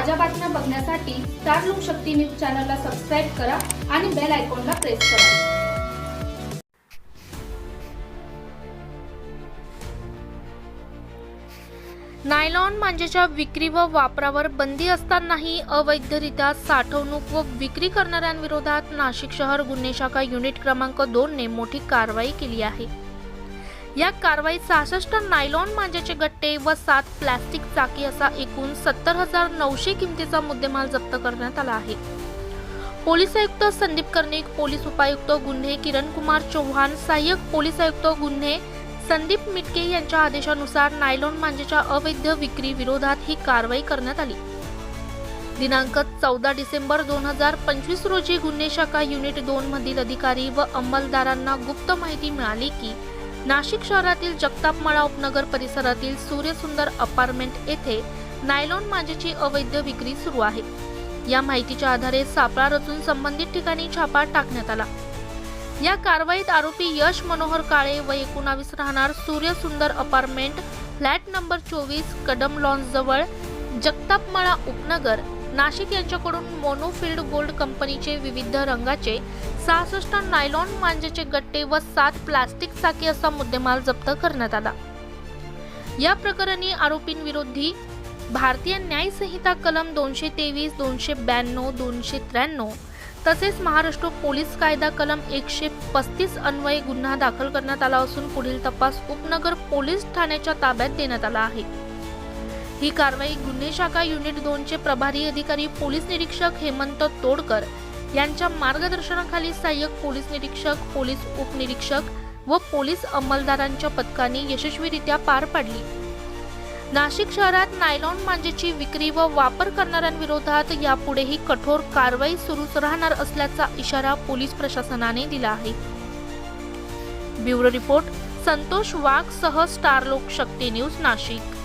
ताज्या बातम्या बघण्यासाठी स्टार लोक शक्ती न्यूज चॅनलला सबस्क्राईब करा आणि बेल आयकॉनला प्रेस करा. नायलॉन मांजेच्या विक्री व वापरावर बंदी असतानाही अवैधरित्या साठवणूक व विक्री करणाऱ्यांविरोधात नाशिक शहर गुन्हे शाखा युनिट क्रमांक दोनने मोठी कारवाई केली आहे. या कारवाईत सहासष्ट नायलॉन मांजाचे गट्टे व सात प्लॅस्टिक चाकी असा एकूण सत्तर हजार नऊशे किमतीचा मुद्देमाल जप्त करण्यात आला आहे. पोलीस आयुक्त संदीप कर्णिक पोलीस उपायुक्त गुन्हे किरण कुमार चौहान सहाय्यक पोलीस आयुक्त गुन्हे संदीप मिटके यांच्या आदेशानुसार नायलॉन मांजेच्या अवैध विक्री विरोधात ही कारवाई करण्यात आली. दिनांक चौदा डिसेंबर दोन हजार पंचवीस रोजी गुन्हे शाखा युनिट दोन मधील अधिकारी व अंमलदारांना गुप्त माहिती मिळाली की नाशिक शहरातील जगतापमाळा उपनगर परिसरातील सूर्यसुंदर अपार्टमेंट येथे नायलॉन मांजेची अवैध विक्री सुरू आहे. या माहितीच्या आधारे सापळा रचून संबंधित ठिकाणी छापा टाकण्यात आला. या कारवाईत आरोपी यश मनोहर काळे व एकोणावीस राहणार सूर्यसुंदर अपार्टमेंट फ्लॅट नंबर चोवीस कदम लॉन्स जवळ जगतापमाळा उपनगर नाशिक यांच्याकडून मोनोफिल्ड गोल्ड कंपनीचे विविध रंगाचे सहासष्ट नायलॉन मांजेचे गट्टे व सात प्लास्टिक चाकी असा मुद्देमाल जप्त करण्यात आला. या प्रकरणी आरोपींविरोधी भारतीय न्याय संहिता कलम दोनशे तेवीस दोनशे ब्याण्णव दोनशे त्र्याण्णव तसेच महाराष्ट्र पोलीस कायदा कलम एकशे पस्तीस अन्वये गुन्हा दाखल करण्यात आला असून पुढील तपास उपनगर पोलीस ठाण्याच्या ताब्यात देण्यात आला आहे. ही कारवाई गुन्हे शाखा युनिट दोनचे प्रभारी अधिकारी पोलीस निरीक्षक हेमंत तोडकर यांच्या मार्गदर्शनाखाली सहाय्यक पोलीस निरीक्षक पोलीस उपनिरीक्षक व पोलीस अंमलदारांच्या पथकाने यशस्वीरित्या पार पाडली. नाशिक शहरात नायलॉन मांजेची विक्री व वापर करणाऱ्यांविरोधात यापुढेही कठोर कारवाई सुरूच राहणार असल्याचा इशारा पोलीस प्रशासनाने दिला आहे. ब्युरो रिपोर्ट संतोष वाघ सह स्टार लोक शक्ती न्यूज नाशिक.